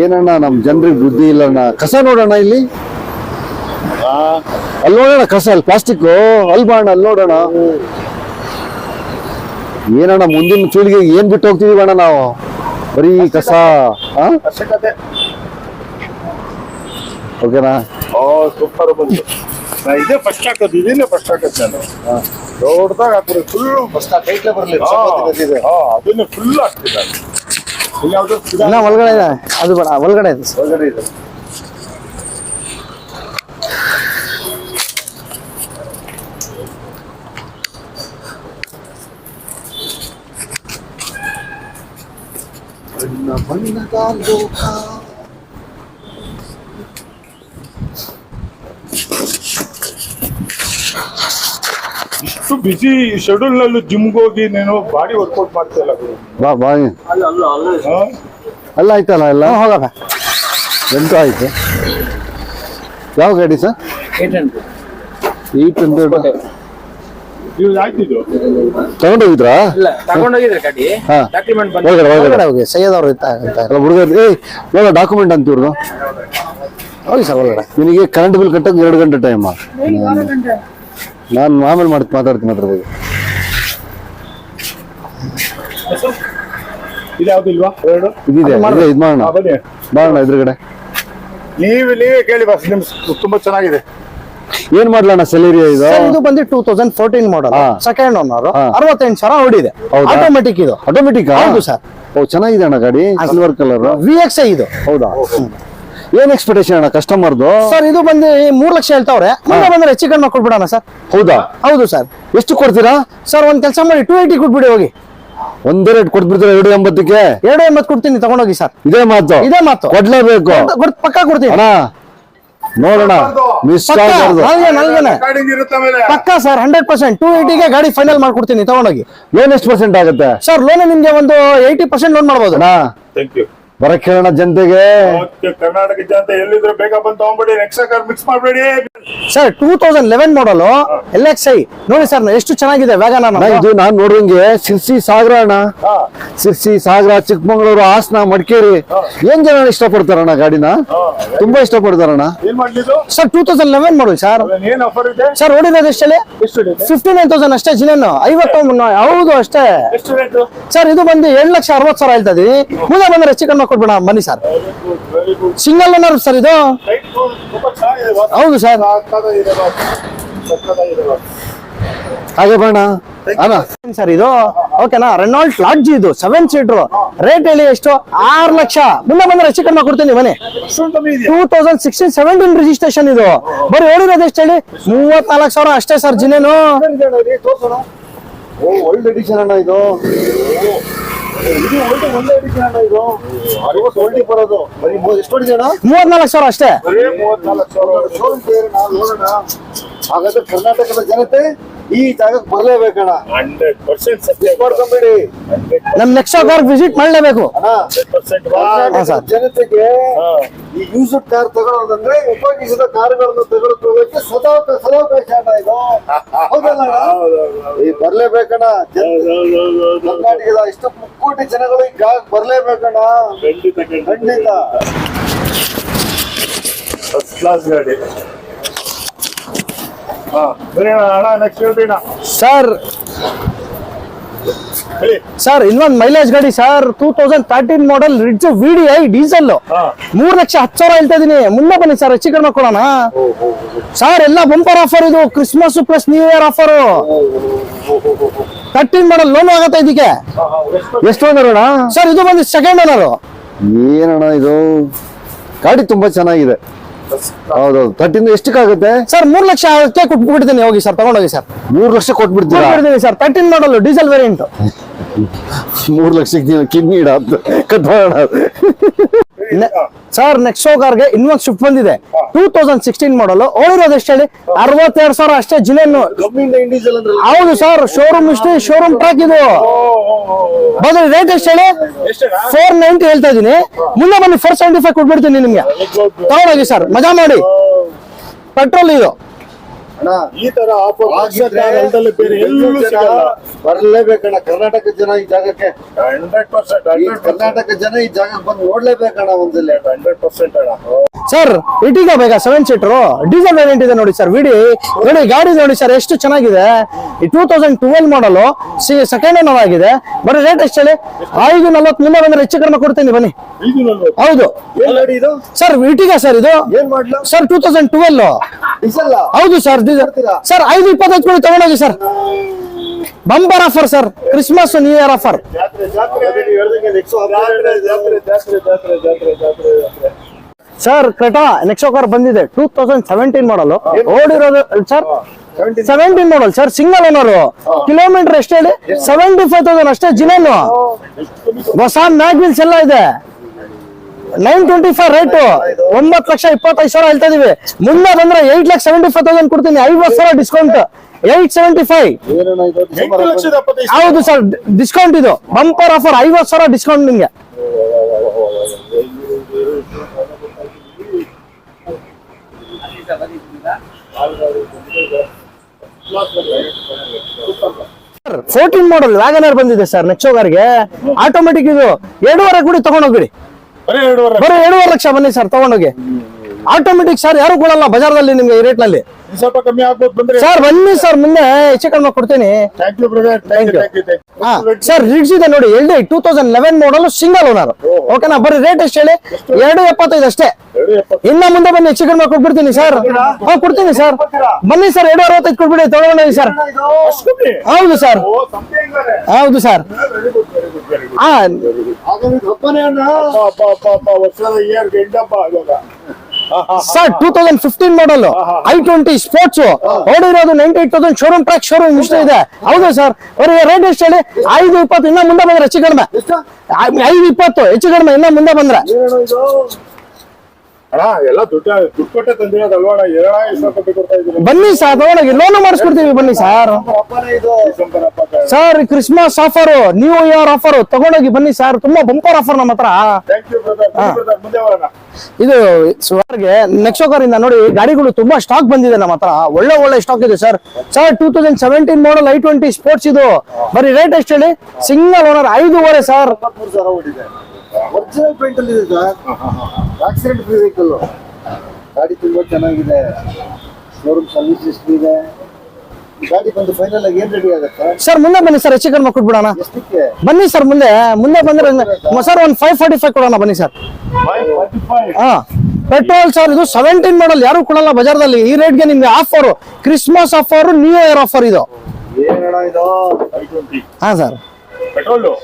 ಏನಣ್ಣ ನಮ್ ಜನರಿಗೆ ಬುದ್ಧಿ ಇಲ್ಲಣ್ಣ ಕಸ ನೋಡೋಣ ಇಲ್ಲಿ? ಅಲ್ಲಿ ನೋಡೋಣ ಕಸ ಅಲ್ಲಿ ಪ್ಲಾಸ್ಟಿಕ್. ಅಲ್ಲಿ ಬಾಣ ಅಲ್ಲಿ ನೋಡೋಣ. ಏನಣ್ಣ ಮುಂದಿನ ಪೀಳಿಗೆ ಏನ್ ಬಿಟ್ಟು ಹೋಗ್ತೀವಿ ಅಣ್ಣ ನಾವು? ಬರೀ ಕಸ ಓಕೆನಾ? ಸೂಪರ್ ಬಂತು. ನಾ ಇದೇ ಫಸ್ಟ್ ಹಾಕೋದು ಇದನ್ನೇ ಫಸ್ಟ್ ಹಾಕೋದು ನಾನು ದೊಡ್ಡದಾಗ ಹಾಕಿದ್ರೆ ಫುಲ್ ಫಸ್ಟ್ ಕೈಟ್ಲೆ ಬರಲಿ ಅದನ್ನೇ ಫುಲ್ ಹಾಕ್ತೀನಿ ನಾನು. ಇಲ್ಲಿ ಯಾವ್ದು ಇನ್ನ ಒಳಗಡೆ ಇದೆ ಅದು ಬೇಡ ಒಳಗಡೆ ಇದೆ. ಸರ್ ಒಳಗಡೆ ಇದೆ. ಇಷ್ಟು ಬಿಸಿ ಶೆಡ್ಯೂಲ್ನಲ್ಲಿ ಜಿಮ್ ಹೋಗಿ ನೀನು ಬಾಡಿ ವರ್ಕೌಟ್ ಮಾಡ್ತಾ ಇಲ್ಲ ಗುರು. ಬಾ ಹಾ? ಅಲ್ಲ ಆಯ್ತಲ್ಲ ಎಲ್ಲ? ಹೋಗಪ್ಪ. ಎಂಟು ಆಯ್ತು? ಯಾವ ಗಾಡಿ ಸರ್? ಏಟ್ ಹಂಡ್ರೆಡ್ ಇದು ಆಯ್ತಿದ್ದು ತಗೊಂಡೋಗಿದ್ರಾ? ಇಲ್ಲ ತಗೊಂಡೋಗಿದ್ರೆ ಗಾಡಿ. ಹಾ. ಡಾಕ್ಯುಮೆಂಟ್ ಬಂದು ಒಳಗಡೆ ಒಳಗಡೆ. ಒಳಗಡೆ ಹೋಗಿ ಸೈಯದ್ ಅವ್ರು ಇತ್ತ ಅಂತ. ಅಲ್ಲ ಹುಡುಗರು ಏಯ್ ನೋಡ ಡಾಕ್ಯುಮೆಂಟ್ ಅಂತ ಇವ್ರದ್ದು. ಹೋಗಿ ಸರ್ ಒಳಗಡೆ. ನಿನಗೆ ಕರೆಂಟ್ ಬಿಲ್ ಕಟ್ಟಕ್ಕೆ ಎರಡು ಗಂಟೆ ಟೈಮ್ ನಾನು ಆಮೇಲೆ ಮಾಡಿ ಮಾತಾಡ್ತೀನಿ ಅದ್ರ ಬಗ್ಗೆ. ಇದು ಯಾವ್ದು ಇಲ್ವಾ? ಎರಡು? ಇದಿದೆ ಇದೆ ಇದು ಮಾಡೋಣ. ಹಾ, ಬನ್ನಿ. ಮಾಡೋಣ ಎದುರುಗಡೆ. ನೀವು ನೀವೇ ಕೇಳಿ ಬಸ್ ನಿಮ್ ತುಂಬಾ ಚೆನ್ನಾಗಿದೆ. ಏನ್ ಮಾಡ್ಲಣ್ಣ ಸೆಲೇರಿಯಾ ಇದು? ಸರ್ ಇದು ಬಂದು ಟೂ ತೌಸಂಡ್ ಫೋರ್ಟೀನ್ ಮಾಡಲ್ ಹಾ. ಸೆಕೆಂಡ್ ಓನರ್ ಹಾ. ಅರವತ್ತೆಂಟು ಸಾವಿರ ಹೊಡಿದೆ. ಹೌದಾ? ಆಟೋಮೆಟಿಕ್ ಇದು. ಆಟೋಮೆಟಿಕ್ ಹೌದು ಸರ್ ಓ ಚೆನ್ನಾಗಿದೆ ಅಣ್ಣ ಗಾಡಿ. Silver colour V X I ಇದು. ಹೌದಾ? ಏನ್ ಎಕ್ಸ್ಪೆಕ್ಟೇಷನ್ ಅಣ್ಣ ಕಸ್ಟಮರ್ದು ಸರ್ ಇದು ಬಂದು ಮೂರ್ ಲಕ್ಷ ಹೇಳ್ತಾವ್ರೆ. ಮುಂದೆ ಬಂದ್ರೆ ಹೆಚ್ಚು ಕಡಿಮೆ ಕೊಟ್ಬಿಡೋಣ ಸರ್ ಹೌದಾ? ಹೌದು ಸರ್ ಎಷ್ಟು ಕೊಡ್ತೀರಾ? ಸರ್ ಒಂದ್ ಕೆಲಸ ಮಾಡಿ ಟೂ ಏಯ್ಟಿ ಕೊಟ್ಬಿಡಿ ಹೋಗಿ. ಒಂದೇ ರೇಟ್ ಕೊಟ್ಬಿಡ್ತೀರಾ ಎರಡು ಎಂಬತ್ತಕ್ಕೆ? ಎರಡು ಎಂಬತ್ತು ಕೊಡ್ತೀನಿ ತಗೊಂಡೋಗಿ ಸರ್ ಇದೇ ಮಾತು. ಇದೇ ಮಾತು. ಕೊಡ್ಲೇಬೇಕು. ಕೊಡ್- ಪಕ್ಕ ಕೊಡ್ತೀನಿ. ಅಣ್ಣ ನೋಡೋಣ. ಮಿಸ್ ಪಕ್ಕ ನಲ್ಗೆ ನಲ್ಗೆನೆ. ಸರ್ ಹಂಡ್ರೆಡ್ ಪರ್ಸೆಂಟ್ ಟೂ ಏಯ್ಟಿಗೆ ಗಾಡಿ ಫೈನಲ್ ಮಾಡ್ಕೊಡ್ತೀನಿ ತಗೊಂಡೋಗಿ. ಲೋನ್ ಎಷ್ಟು ಪರ್ಸೆಂಟ್ ಆಗುತ್ತೆ? ಸರ್ ಲೋನ್ ನಿಮ್ಗೆ ಒಂದು ಏಯ್ಟಿ ಪರ್ಸೆಂಟ್ ಲೋನ್ ಮಾಡಬಹುದು ಅಣ್ಣ. ಥ್ಯಾಂಕ್ ಯು ಬರಕ್ ಕೇಳೋಣ ಜನತೆಗೆ ಕರ್ನಾಟಕ ಜನತೆ ಎಲ್ಲಿದ್ರು ಬೇಗ ಬಂದು ತಗೊಂಡ್ಬಿಡಿ ನೆಕ್ಸ್ಟ್ ಕಾರ್ ಮಿಕ್ಸ್ ಮಾಡಬೇಡಿ. Sir two thousand eleven model L X I ನೋಡಿ ಸರ್ ಎಷ್ಟು ಚೆನ್ನಾಗಿದೆ ವ್ಯಾಗನ್ ಅಣ್ಣ ಇದು ನಾನ್ ನೋಡುವಂಗೆ ಸಿರ್ಸಿ ಸಾಗರ ಅಣ್ಣ. ಸಿರ್ಸಿ ಸಾಗರ ಚಿಕ್ಕಮಗಳೂರು ಹಾಸನ ಮಡಿಕೇರಿ. ಏನ್ ಜನ ಇಷ್ಟಪಡ್ತಾರಣ್ಣ ಗಾಡಿನ? ತುಂಬಾ ಇಷ್ಟಪಡ್ತಾರಣ್ಣ ಏನ್ ಮಾಡ್ಲಿದ್ದು sir two thousand eleven model sir. ಅದೇನ್ ಏನ್ ಆಫರ್ ಇದೆ? ಸರ್ ಓಡಿರೋದು ಎಷ್ಟಲ್ಲಿ ಎಷ್ಟು ಇದೆ? ಫಿಫ್ಟಿ ನೈನ್ ತೌಸಂಡ್ ಅಷ್ಟೇ ಜಿನೇನು ಐವತ್ತು ಹೌದು ಅಷ್ಟೇ. ಸರ್ ಇದು ಬಂದು ಏಳು ಲಕ್ಷ ಅರವತ್ತು ಸಾವಿರ ಹೇಳ್ತಾ ಇದೀವಿ. ಮುಂದೆ ಬಂದ್ರೆ ಹೆಚ್ಚು ಕೊಟ್ಬಿಡ ಬನ್ನಿ ಸರ್. ಸಿಂಗಲ್ ಓನರ್ ಸರ್ ಇದು? ಹೌದು ಸರ್. ಹಾಗೆ ಬಣ್ಣ ಸರ್ ಇದು ಓಕೆನಾ ರೆನಾಲ್ಟ್ ಲಾಡ್ಜ್ ಇದು ಸೆವೆನ್ ಸೀಟರ್ ರೇಟ್ ಹೇಳಿ ಎಷ್ಟು? ಆರು ಲಕ್ಷ. ಮುಂದೆ ಬಂದ್ರೆ ಹೆಚ್ಚು ಕಡಿಮೆ ಕೊಡ್ತೀನಿ ಮನೆ two thousand sixteen seventeen registration ಇದು. ಬರೀ ಹೇಳಿರೋದು ಎಷ್ಟು ಹೇಳಿ? ಮೂವತ್ನಾಲ್ಕು ಸಾವಿರ ಅಷ್ಟೇ ಸರ್ ಜಿನೇನು ಅಣ್ಣ ಇದು. ಮೂವತ್ನಾಲ್ಕು ಸಾವಿರ ಅಷ್ಟೇ. ಹಾಗಾದ್ರೆ ಕರ್ನಾಟಕದ ಜನತೆ ಈ ಜಾಗಕ್ಕೆ ಬರಲೇಬೇಕಣ್ಣ. Hundred percent ಮಾಡ್ಕೊಂಬೇಡಿ. ನಮ್ ನೆಕ್ಸ್ಟ್ ವಿಸಿಟ್ ಮಾಡಲೇಬೇಕು. ಜನತೆಗೆ ಈ ಯೂಸ್ಡ್ ಕಾರ್ ತಗೊಳ್ಳೋದಂದ್ರೆ ಉಪಯೋಗಿಸಿದ ಕಾರುಗಳನ್ನು ತೆಗೆದುಕೊಳ್ಳೋಕೆ ಸ್ವತಃ ಸದಾವಕಾಶ ಅಣ್ಣ ಇದು. ಹೌದಲ್ಲ? ಈ ಬರ್ಲೇಬೇಕಣ್ಣ. ಕರ್ನಾಟಕದ ಇಷ್ಟು ಮುಕ್ಕೋಟಿ ಜನಗಳು ಈ ಕಾರ್ ಬರ್ಲೇಬೇಕಣ್ಣ. ಖಂಡಿತ ಖಂಡಿತ. ಫಸ್ಟ್ ಕ್ಲಾಸ್ ಗಾಡಿ. ಹಾ ಬರೀ ಅಣ್ಣ ನೆಕ್ಸ್ಟ್ ಹೇಳ್ತೀನಿ ಸರ್ ಸರ್ ಇನ್ನೊಂದು ಮೈಲೇಜ್ ಗಾಡಿ sir two thousand thirteen model Ritz VDI diesel ಹಾ. ಮೂರ್ ಲಕ್ಷ ಹತ್ತು ಸಾವಿರ ಹೇಳ್ತಾ ಇದೀನಿ ಮುಂದೆ ಬನ್ನಿ ಸರ್ ಹೆಚ್ಚು ಕಡಿಮೆ ಕೊಡೋಣ. ಸರ್ ಎಲ್ಲ ಬಂಪರ್ ಆಫರ್ ಇದು Christmas plus new year offer thirteen model loan ಆಗತ್ತೆ ಇದಕ್ಕೆ. ಎಷ್ಟು ಸರ್ ಇದು ಬಂದು ಸೆಕೆಂಡ್ ಓನರ್ ಏನಣ್ಣ ಇದು? ಗಾಡಿ ತುಂಬಾ ಚೆನ್ನಾಗಿದೆ. ಹೌದೌದು. ತರ್ಟಿಂದ ಎಷ್ಟಕ್ಕಾಗುತ್ತೆ? ಸರ್ ಮೂರ್ ಲಕ್ಷ ಅದಕ್ಕೆ ಕೊಟ್ಬಿಡ್ತೀನಿ ಹೋಗಿ ಸರ್ ತಗೊಂಡೋಗಿ ಸರ್ ಮೂರ್ ಲಕ್ಷ ಕೊಟ್ಬಿಡ್ತೀರಾ? ಕೊಟ್ಬಿಡ್ತೀನಿ sir thirteen model diesel variant ಮೂರ್ ಲಕ್ಷಕ್ಕೆ ಕಿಡ್ನಿ ಇಡ ಕಟ್ ಮಾಡೋಣ ಸರ್ ನೆಕ್ಸೋ ಕಾರ್ಗೆ ಇನ್ನೊಂದು ಶಿಫ್ಟ್ ಬಂದಿದೆ. ಟೂ ತೌಸಂಡ್ ಸಿಕ್ಸ್ಟೀನ್ ಮಾಡಲ್ ಓಡಿರೋದು ಎಷ್ಟು ಹೇಳಿ? ಅರವತ್ತೆರಡು ಸಾವಿರ ಅಷ್ಟೇ ಜಿಲ್ಲೆಯನ್ನು ಹೌದು ಸರ್ ಶೋರೂಮ್ ಇಷ್ಟು ಶೋರೂಮ್ ಟ್ರ್ಯಾಕ್ ಇದು. ಬದಲು ರೇಟ್ ಎಷ್ಟು ಹೇಳಿ? ಫೋರ್ ನೈಂಟಿ ಹೇಳ್ತಾ ಇದೀನಿ. ಮುಂದೆ ಬನ್ನಿ ಫೋರ್ ಸೆವೆಂಟಿ ಫೈವ್ ಕೊಟ್ಬಿಡ್ತೀನಿ ನಿಮ್ಗೆ. ತಗೊಂಡೋಗಿ ಸರ್ ಮಜಾ ಮಾಡಿ. ಪೆಟ್ರೋಲ್ ಇದು. ಈ ತರ ಆಫರ್ ಬೇರೆ ಎಲ್ಲೂ ಬರ್ಲೇಬೇಕಣ್ಣ ಕರ್ನಾಟಕ ಜನ ಈ ಜಾಗಕ್ಕೆ. ಹಂಡ್ರೆಡ್ ಪರ್ಸೆಂಟ್ ಕರ್ನಾಟಕ ಜನ ಈ ಜಾಗಕ್ಕೆ ಬಂದು ನೋಡ್ಲೇಬೇಕಣ್ಣ ಒಂದಿಲ್ಲ. ಹಂಡ್ರೆಡ್ ಪರ್ಸೆಂಟ್ ಅಣ್ಣ. ಸರ್ ಇಟಿಗ ಬೇಗ ಸೆವೆನ್ ಸೀಟರ್ ಡೀಸೆಲ್ ವೇರಿಯಂಟ್ ಇದೆ ನೋಡಿ ಸರ್ ವಿಡಿ. ನೋಡಿ ಗಾಡಿ ನೋಡಿ ಸರ್ ಎಷ್ಟು ಚೆನ್ನಾಗಿದೆ. ಈ two thousand twelve model second hand ಆಗಿದೆ. ಬರೀ ರೇಟ್ ಎಷ್ಟು ಹೇಳಿ? ಐದು ನಲ್ವತ್ ಮುನ್ನೂರ ಅಂದ್ರೆ ಹೆಚ್ಚು ಕಡಿಮೆ ಕೊಡ್ತೀನಿ ಬನ್ನಿ. ಹೌದು. ಸರ್ ಇಟಿಗ ಸರ್ ಇದು? ಏನ್ ಮಾಡ್ಲು sir two thousand twelve diesel ಹೌದು ಸರ್? ಸರ್. ಐದು ಇಪ್ಪತ್ತೈದು ಕೋಟಿ ತಗೊಂಡೋಗಿ sir. Bumper offer sir Christmas new year offer. Sir Creta next car ಬಂದಿದೆ. Two thousand seventeen model ಓಡಿರೋದು sir? Seventeen model sir single owner kilometre ಎಷ್ಟೇ ಹೇಳಿ? ಸೆವೆಂಟಿ ಫೈವ್ ತೌಸಂಡ್ ಅಷ್ಟೇ ಜಿನೇನು ಹೊಸ ಮ್ಯಾಗ್ವಿಲ್ಸ್ ಎಲ್ಲ ಇದೆ. ನೈನ್ ಟ್ವೆಂಟಿ ಫೈವ್ ರೇಟು ಒಂಬತ್ತು ಲಕ್ಷ ಇಪ್ಪತ್ತೈದು ಸಾವಿರ ಹೇಳ್ತಾ ಇದೀವಿ. ಮುಂದೆ ಬಂದ್ರೆ eight lakh seventy five thousand ಕೊಡ್ತೀನಿ. ಐವತ್ತು ಸಾವಿರ ಡಿಸ್ಕೌಂಟ್ ಏಟ್ ಸೆವೆಂಟಿ ಫೈವ್ ಹೌದು ಸರ್ ಡಿಸ್ಕೌಂಟ್ ಇದು. ಬಂಪರ್ ಆಫರ್ ಐವತ್ತು ಸಾವಿರ ಡಿಸ್ಕೌಂಟ್ ನಿಮಗೆ. ಫೋರ್ಟೀನ್ ಮಾಡಲ್ ವ್ಯಾಗನರ್ ಬಂದಿದೆ ಸರ್ ನೆಕ್ಸ್ಟ್ ಕಾರ್ಗೆ ಆಟೋಮೆಟಿಕ್ ಇದು. ಎರಡೂವರೆ ಕೂಡಿ ತಗೊಂಡೋಗ್ಬಿಡಿ. ಬರೀ ಎರಡೂವರೆ ಲಕ್ಷ. ಬನ್ನಿ ಸರ್ ತಗೊಂಡೋಗಿ. ಆಟೋಮೆಟಿಕ್ ಸರ್ ಯಾರು ಕೊಡಲ್ಲ ಬಜಾರ್ದಲ್ಲಿ ನಿಮ್ಗೆ ಈ ರೇಟ್ನಲ್ಲಿ. ಸ್ವಲ್ಪ ಕಮ್ಮಿ ಆಗ್ಬೋದು ಬಂದ್ರೆ. ಸರ್ ಬನ್ನಿ ಸರ್ ಮುಂದೆ ಹೆಚ್ಚು ಕಡಿಮೆ ಕೊಡ್ತೀನಿ. Thank you brother thank you ಹಾ ಸರ್ ರಿಡ್ಸ್ ಇದೆ ನೋಡಿ L D two thousand eleven model single owner ಓಕೆನಾ ಬರ್ರಿ ರೇಟ್ ಎಷ್ಟು ಹೇಳಿ? ಎರಡು ಎಪ್ಪತ್ತೈದು ಅಷ್ಟೇ. ಇನ್ನ ಮುಂದೆ ಬನ್ನಿ ಹೆಚ್ಚು ಕಡಿಮೆ ಕೊಟ್ಬಿಡ್ತೀನಿ ಸರ್. ಹಾ ಕೊಡ್ತೀನಿ ಸರ್. ಬನ್ನಿ ಸರ್ ಎರಡು ಅರವತ್ತೈದು ಕೊಟ್ಬಿಡಿ ತಗೊಂಡೋಗಿ ಸರ್. ಹೌದು ಸರ್. ಹೌದು ಸರ್. ಹಾ sir two thousand fifteen model i twenty Sportz ಓಡಿರೋದು ninety eight thousand showroom track showroom ಇಷ್ಟ ಇದೆ. ಹೌದು ಸರ್ ಅವರಿಗೆ ರೇಟ್ ಎಷ್ಟು ಹೇಳಿ? ಐದು ಇಪ್ಪತ್ತು ಇನ್ನ ಮುಂದೆ ಬಂದ್ರೆ ಹೆಚ್ಚು ಕಡಿಮೆ. ಐದು ಇಪ್ಪತ್ತು ಹೆಚ್ಚು ಕಡಿಮೆ ಇನ್ನ ಮುಂದೆ ಬಂದ್ರೆ. ಬನ್ನಿ ಸರ್ ತಗೊಳಗೆ ಲೋನ್ ಮಾಡಿಸ್ಕೊಡ್ತೀವಿ ಬನ್ನಿ sir. Sir Christmas offer new year offer ತಗೊಂಡೋಗಿ ಬನ್ನಿ ಸರ್. ತುಂಬಾ ಬಂಪರ್ ಆಫರ್ ನಮ್ಮ ಹತ್ರ. ಇದು ಸುಮಾರಿಗೆ ನೆಕ್ಸ್ಟ್ ಇಂದ ನೋಡಿ ಗಾಡಿಗಳು ತುಂಬಾ ಸ್ಟಾಕ್ ಬಂದಿದೆ ನಮ್ಮ ಹತ್ರ. ಒಳ್ಳೆ ಒಳ್ಳೆ ಸ್ಟಾಕ್ ಇದೆ sir sir two thousand seventeen model i twenty Sportz ಇದು. ಬರೀ ರೇಟ್ ಎಷ್ಟು ಹೇಳಿ? ಸಿಂಗಲ್ ಓನರ್ ಐದೂವರೆ ಸರ್ ಒರಿಜಿನಲ್ ಪೇಂಟ್ ಅಲ್ಲಿ ಇದೆ ಸರ್ ಆಕ್ಸಿಡೆಂಟ್ ಫ್ರೀ ವೆಹಿಕಲ್. ಗಾಡಿ ತುಂಬಾ ಚೆನ್ನಾಗಿದೆ. ಶೋರೂಮ್ ಸರ್ವಿಸ್ ಎಷ್ಟು ಇದೆ. ಗಾಡಿ ಬಂದು ಫೈನಲ್ ಆಗಿ ಏನ್ ರೆಡಿ ಆಗುತ್ತೆ? ಸರ್ ಮುಂದೆ ಬನ್ನಿ ಸರ್ ಹೆಚ್ಚು ಕಡಿಮೆ ಕೊಟ್ಬಿಡೋಣ. ಎಷ್ಟಕ್ಕೆ? ಬನ್ನಿ ಸರ್ ಮುಂದೆ. ಮುಂದೆ ಬಂದ್ರೆ ಸರ್ ಒಂದು ಫೈವ್ ಫಾರ್ಟಿ ಫೈವ್ ಕೊಡೋಣ ಬನ್ನಿ ಸರ್. ಹಾ. ಪೆಟ್ರೋಲ್ ಸರ್ ಇದು ಸೆವೆಂಟೀನ್ ಮಾಡಲ್ ಯಾರು ಕೊಡಲ್ಲ ಬಜಾರ್ದಲ್ಲಿ. ಈ ರೇಟ್ಗೆ ನಿಮ್ಗೆ offer Christmas offer new year offer ಇದು. ಏನಣ್ಣ ಇದು? ಹಾ ಸರ್.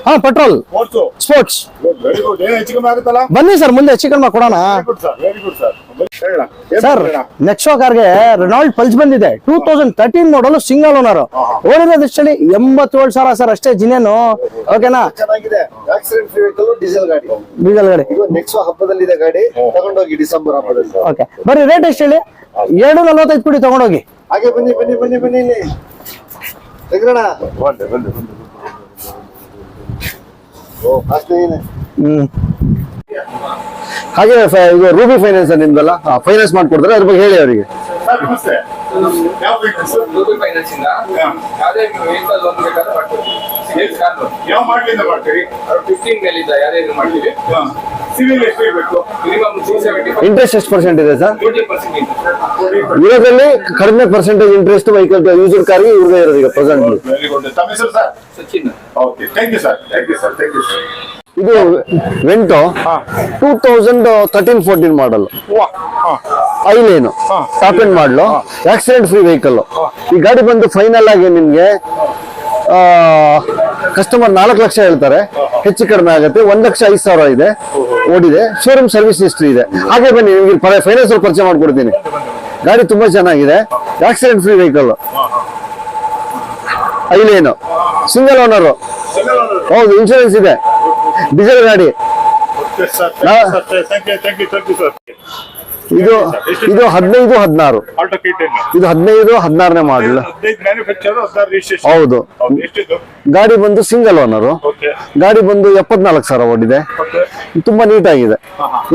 ಹಾ petrol. Sportz Sportz very good ಏನು ಹೆಚ್ಚು ಕಮ್ಮಿ ಆಗುತ್ತಲ್ಲ? ಬನ್ನಿ ಸರ್ ಮುಂದೆ ಹೆಚ್ಚು ಕಡಿಮೆ ಕೊಡೋಣ. ಸರ್ ವೆರಿ ಗುಡ್ ಸರ್ ಹೇಳೋಣ. ಸರ್ ಹೇಳೋಣ? ನೆಕ್ಸೋ ಕಾರ್ಗೆ ರೆನಾಲ್ಡ್ ಪಲ್ಸ್ ಬಂದಿದೆ. Two thousand thirteen model single owner ಓಡಿರೋದು ದೃಷ್ಟಿಯಲ್ಲಿ ಎಂಬತ್ತೇಳು ಸಾವಿರ ಸರ್ ಅಷ್ಟೇ ಜಿನೇನು ಓಕೆನಾ ಚೆನ್ನಾಗಿದೆ. ಆಕ್ಸಿಡೆಂಟ್ ಫ್ರೀ ಡೀಸೆಲ್ ಗಾಡಿ. ಡೀಸೆಲ್ ಗಾಡಿ. ಇದು ನೆಕ್ಸ್ಟ್ ಹಬ್ಬದಲ್ಲಿದೆ ಗಾಡಿ. ತಗೊಂಡೋಗಿ ಡಿಸೆಂಬರ್ ಹಬ್ಬದಲ್ಲಿ. ಓಕೆ ಬರೀ ರೇಟ್ ಎಷ್ಟು ಹೇಳಿ? ಎರಡು ನಲ್ವತ್ತೈದು ಕೊಡಿ ತಗೊಂಡೋಗಿ. ಹಾಗೆ ಬನ್ನಿ ಬನ್ನಿ ಬನ್ನಿ ಬನ್ನಿ. ಇಲ್ಲಿ ಹಾಗೆ ರೂಬಿ ಫೈನಾನ್ಸ್ ನಿಮ್ದಲ್ಲ? ಫೈನಾನ್ಸ್ ಮಾಡ್ಕೊಡ್ತಾರೆ ಅದ್ರ ಬಗ್ಗೆ ಹೇಳಿ ಅವರಿಗೆ. ಮಾಡ್ತೀವಿ. ಇಂಟ್ರೆಸ್ಟ್ ಎಷ್ಟು ಪರ್ಸೆಂಟ್ ಇದೆ ಸರ್? ಇವರಲ್ಲಿ ಕಡಿಮೆ percentage interest vehicle user car ಇವ್ರದೇ ಇರೋದು ಈಗ ಪ್ರೆಸೆಂಟ್ ಇದು Vento two thousand thirteen fourteen model Highline top end model accident free vehicle ಈ ಗಾಡಿ ಬಂದು ಫೈನಲ್ ಆಗಿ ನಿಮಗೆ ಕಸ್ಟಮರ್ ನಾಲ್ಕು ಲಕ್ಷ ಹೇಳ್ತಾರೆ. ಹೆಚ್ಚು ಕಡಿಮೆ ಆಗುತ್ತೆ. ಒಂದ್ ಲಕ್ಷ ಐದು ಸಾವಿರ ಇದೆ. ಓಡಿದೆ. ಶೋರೂಮ್ ಸರ್ವಿಸ್ ಹಿಸ್ಟ್ರಿ ಇದೆ. ಹಾಗೆ ಬನ್ನಿ, ನಿಮಗೆ ಫೈನಾನ್ಸ್ ಪರಿಚಯ ಮಾಡ್ಕೊಡ್ತೀನಿ. ಗಾಡಿ ತುಂಬಾ ಚೆನ್ನಾಗಿದೆ. Accident free vehicle Highline. Single owner ಹೌದು ಇನ್ಶೂರೆನ್ಸ್ ಇದೆ. ಡೀಸೆಲ್ ಗಾಡಿ. ಇದು ಇದು ಹದಿನೈದು ಹದಿನಾರು. ಇದು ಹದಿನೈದು ಹದಿನಾರನೇ ಮಾಡಲ್ ಹೌದು. ಗಾಡಿ ಬಂದು ಸಿಂಗಲ್ ಓನರು ಗಾಡಿ ಬಂದು ಎಪ್ಪತ್ನಾಲ್ಕು ಸಾವಿರ ಓಡಿದೆ. ತುಂಬಾ ನೀಟಾಗಿದೆ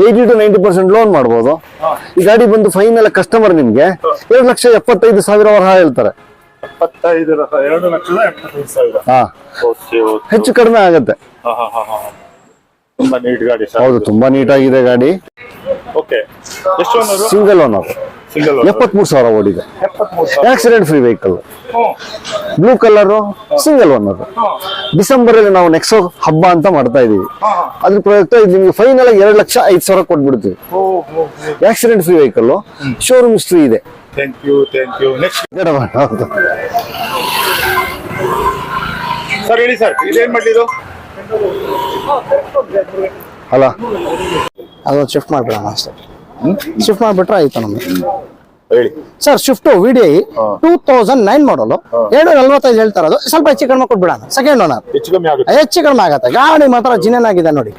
eighty to ninety percent loan ಮಾಡ್ಬೋದು. ಈ ಗಾಡಿ ಬಂದು ಫೈನಲ್ ಕಸ್ಟಮರ್ ನಿಮ್ಗೆ ಎರಡು ಲಕ್ಷ ಎಪ್ಪತ್ತೈದು ಸಾವಿರ ವರ ಹೇಳ್ತಾರೆ. ಹೆಚ್ಚು ಕಡಿಮೆ ಆಗತ್ತೆ. ತುಂಬಾ ನೀಟ್ ಗಾಡಿ ಸರ್. ಹೌದು ತುಂಬಾ ನೀಟಾಗಿದೆ ಗಾಡಿ. ಓಕೆ. ಎಷ್ಟು ಓನರ್? ಸಿಂಗಲ್ ಓನರ್ ಸಿಂಗಲ್ ಎಪ್ಪತ್ಮೂರು ಸಾವಿರ ಓಡಿದೆ. Accident free vehicle blue colour single owner December ಅಲ್ಲಿ ನಾವು ನೆಕ್ಸೋ ಹಬ್ಬ ಅಂತ ಮಾಡ್ತಾ ಇದೀವಿ ಅದ್ರ ಪ್ರಯುಕ್ತ ಇದು ನಿಮ್ಗೆ ಫೈನಲ್ ಆಗಿ ಎರಡು ಲಕ್ಷ ಐದು ಸಾವಿರ ಕೊಟ್ಬಿಡ್ತೀವಿ. Accident free vehicle showroom free ಇದೆ. Thank you thank you next ಹೌದು. ಸರ್ ಹೇಳಿ ಸರ್ ಇದೇನ್ ಮಾಡಿದ್ದು ಅಲ್ಲ. ಅದು ಶಿಫ್ಟ್ ಮಾಡ್ಬಿಡೋಣ ಅಷ್ಟೇ. ಶಿಫ್ಟ್ ಮಾಡ್ಬಿಟ್ರೆ ಆಯ್ತು ನಮ್ಗೆ. ಹೇಳಿ. Sir Swift V D two thousand nine model ಎರಡು ನಲ್ವತ್ತೈದು ಹೇಳ್ತಾ ಇರೋದು. ಸ್ವಲ್ಪ ಹೆಚ್ಚು ಕಡಿಮೆ ಕೊಟ್ಬಿಡೋಣ. ಸೆಕೆಂಡ್ ಓನರ್ ಹೆಚ್ಚು ಕಡಿಮೆ ಆಗುತ್ತೆ. ಹೆಚ್ಚು ಕಡಿಮೆ ಆಗತ್ತೆ. ಗಾಡಿ ಮಾತ್ರ ಜಿನೇನ್ ಆಗಿದೆ ನೋಡಿ.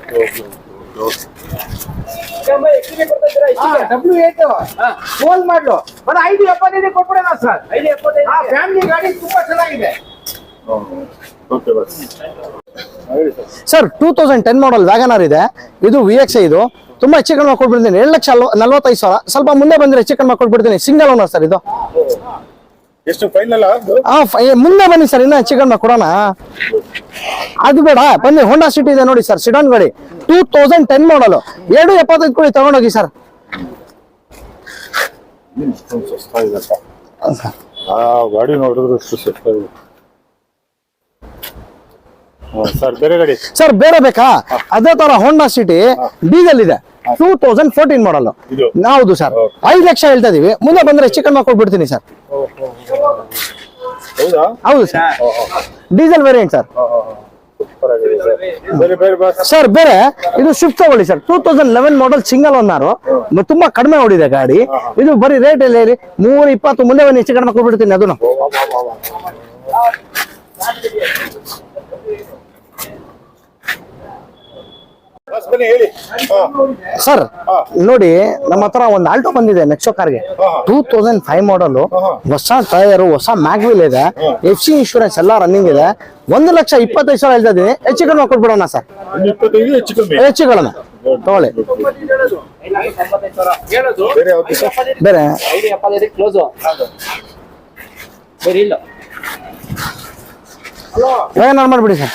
ಫೋನ್ ಮಾಡ್ಲು ಬರೀ ಐದು ಎಪ್ಪತ್ತೈದು ಕೊಟ್ಬಿಡೋಣ ಸರ್ ಐದು ಎಪ್ಪತ್ತೈದು ಫ್ಯಾಮಿಲಿ ಗಾಡಿ ತುಂಬಾ ಚೆನ್ನಾಗಿದೆ. Sir two thousand ten model Wagon R ಇದೆ. ಇದು ವಿ ಎಕ್ಸ್ ಇದು. ತುಂಬಾ ಹೆಚ್ಚು ಕಡಿಮೆ ಕೊಟ್ಬಿಡ್ತೀನಿ. ಎರಡು ಲಕ್ಷ ನಲ್ವತ್ತೈದು ಸಾವಿರ. ಸ್ವಲ್ಪ ಮುಂದೆ ಬಂದ್ರೆ ಹೆಚ್ಚು ಕಡಿಮೆ ಕೊಟ್ಬಿಡ್ತೀನಿ. ಸಿಂಗಲ್ ಓನರ್ ಸರ್ ಇದು. ಮುಂದೆ ಬನ್ನಿ ಸರ್ ಇನ್ನ ಹೆಚ್ಚು ಕಡಿಮೆ ಕೊಡೋಣ. ಅದು ಬೇಡ. ಬನ್ನಿ ಹೋಂಡಾ ಸಿಟಿ ಇದೆ ನೋಡಿ ಸರ್ ಸಿಡಾನ್ ಗಾಡಿ. ಟೂ ತೌಸಂಡ್ ಟೆನ್ ಮಾಡಲ್ ಎರಡು ಎಪ್ಪತ್ತೈದು ಕೋಟಿ ತಗೊಂಡೋಗಿ ಸರ್ ಗಾಡಿ ನೋಡಿದ್ರೆ ಸರ್ ಬೇರೆ ಗಾಡಿ ಸರ್ ಬೇರೆ ಬೇಕಾ? ಅದೇ ತರ ಹೋಂಡಾ ಸಿಟಿ ಡೀಸೆಲ್ ಇದೆ. Two thousand fourteen model? ಹೌದು ಸರ್. ಐದು ಲಕ್ಷ ಹೇಳ್ತಾ ಇದೀವಿ. ಮುಂದೆ ಬಂದ್ರೆ ಹೆಚ್ಚು ಕಡಿಮೆ ಕೊಟ್ಬಿಡ್ತೀನಿ ಸರ್. ಹೌದಾ? Sir. Diesel variant sir. Sir. ಬೇರೆ ಇದು ಶಿಫ್ಟ್ ತಗೊಳ್ಳಿ sir. Two thousand eleven model single ಒನ್ನಾರು ತುಂಬಾ ಕಡಿಮೆ ಓಡಿದೆ ಗಾಡಿ. ಇದು ಬರೀ ರೇಟ್ ಎಲ್ಲ ಮೂರು ಇಪ್ಪತ್ತು ಮುಂದೆ ಹೆಚ್ಚು ಕಡಿಮೆ ಕೊಟ್ಬಿಡ್ತೀನಿ ಅದನ್ನು ಬಸ್ ಬನ್ನಿ ಹೇಳಿ ಹಾ ಸರ್ ನೋಡಿ ನಮ್ಮ ಹತ್ರ ಒಂದು ಆಲ್ಟೋ ಬಂದಿದೆ ನೆಕ್ಸೋ ಕಾರ್ಗೆ ಟೂ ತೌಸಂಡ್ ಫೈವ್ ಮಾಡಲ್ ಹೊಸ ಟೈರ್ ಹೊಸ ಮ್ಯಾಗ್ವಿಲ್ ಇದೆ. ಎಫ್ ಸಿ ಇನ್ಶೂರೆನ್ಸ್ ಎಲ್ಲ ರನ್ನಿಂಗ್ ಇದೆ. ಒಂದು ಲಕ್ಷ ಇಪ್ಪತ್ತೈದು ಸಾವಿರ ಹೇಳ್ತಾ ಇದೀನಿ ಹೆಚ್ಚು ಕಡಿಮೆ ಕೊಟ್ಬಿಡೋಣ ಸರ್. ಹೆಚ್ಚು ಕಡಿಮೆ. ತಗೊಳ್ಳಿ. ಬೇರೆ ಏನಾರು ಮಾಡ್ಬಿಡಿ ಸರ್.